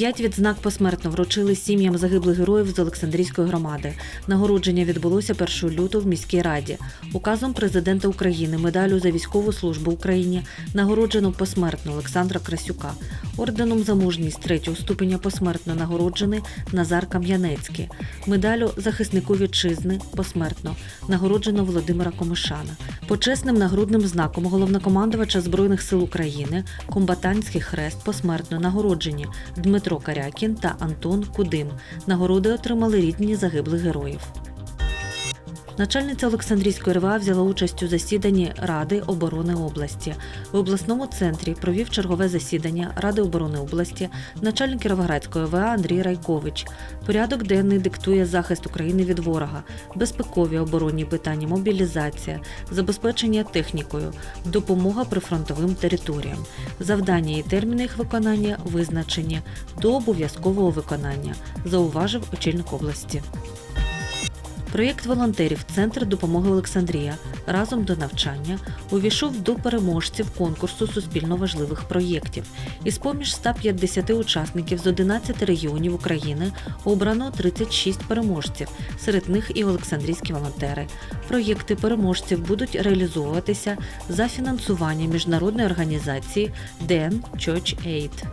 П'ять відзнак посмертно вручили сім'ям загиблих героїв з Олександрійської громади. Нагородження відбулося 1 лютого в міській раді. Указом президента України медалю за військову службу Україні нагороджено посмертно Олександра Красюка. Орденом за мужність третього ступеня посмертно нагороджений Назар Кам'янецький. Медалю захиснику вітчизни посмертно нагороджено Володимира Комишана. Почесним нагрудним знаком головнокомандувача Збройних сил України комбатантський хрест посмертно нагороджені Дмитро Карякін та Антон Кудим. Нагороди отримали рідні загиблих героїв. Начальниця Олександрійської РВА взяла участь у засіданні Ради оборони області. В обласному центрі провів чергове засідання Ради оборони області начальник Кіровоградської ОВА Андрій Райкович. Порядок денний диктує захист України від ворога, безпекові оборонні питання, мобілізація, забезпечення технікою, допомога прифронтовим територіям. Завдання і терміни їх виконання визначені до обов'язкового виконання, зауважив очільник області. Проєкт волонтерів Центр допомоги Олександрія разом до навчання увійшов до переможців конкурсу суспільно важливих проєктів. Із поміж 150 учасників з 11 регіонів України обрано 36 переможців. Серед них і Олександрійські волонтери. Проєкти переможців будуть реалізовуватися за фінансування міжнародної організації DN Church Aid.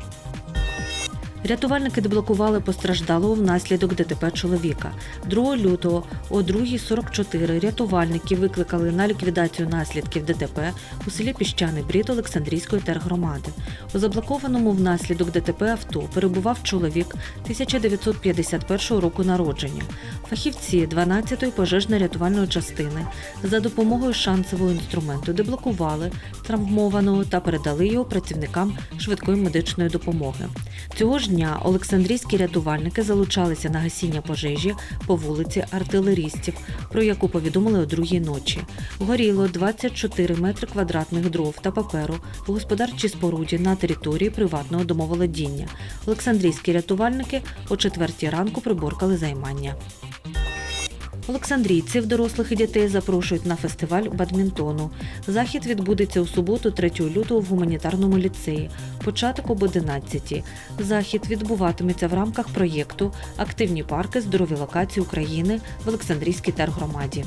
Рятувальники деблокували постраждалого внаслідок ДТП чоловіка. 2 лютого о 2.44 рятувальники викликали на ліквідацію наслідків ДТП у селі Піщаний Брід Олександрійської тергромади. У заблокованому внаслідок ДТП авто перебував чоловік 1951 року народження. Фахівці 12-ї пожежно-рятувальної частини за допомогою шансового інструменту деблокували травмованого та передали його працівникам швидкої медичної допомоги. Цього ж дня Олександрійські рятувальники залучалися на гасіння пожежі по вулиці артилерістів, про яку повідомили о другій ночі. Горіло 24 метри квадратних дров та паперу в господарчій споруді на території приватного домоволодіння. Олександрійські рятувальники о четвертій ранку приборкали займання. Олександрійців, дорослих і дітей запрошують на фестиваль бадмінтону. Захід відбудеться у суботу, 3 лютого в гуманітарному ліцеї. Початок об 11. Захід відбуватиметься в рамках проєкту Активні парки здорові локації України в Олександрійській тергромаді.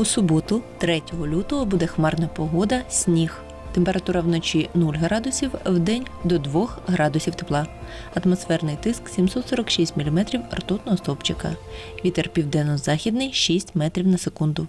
У суботу, 3 лютого, буде хмарна погода, сніг. Температура вночі 0 градусів, в день до 2 градусів тепла. Атмосферний тиск 746 мм ртутного стовпчика. Вітер південно-західний 6 метрів на секунду.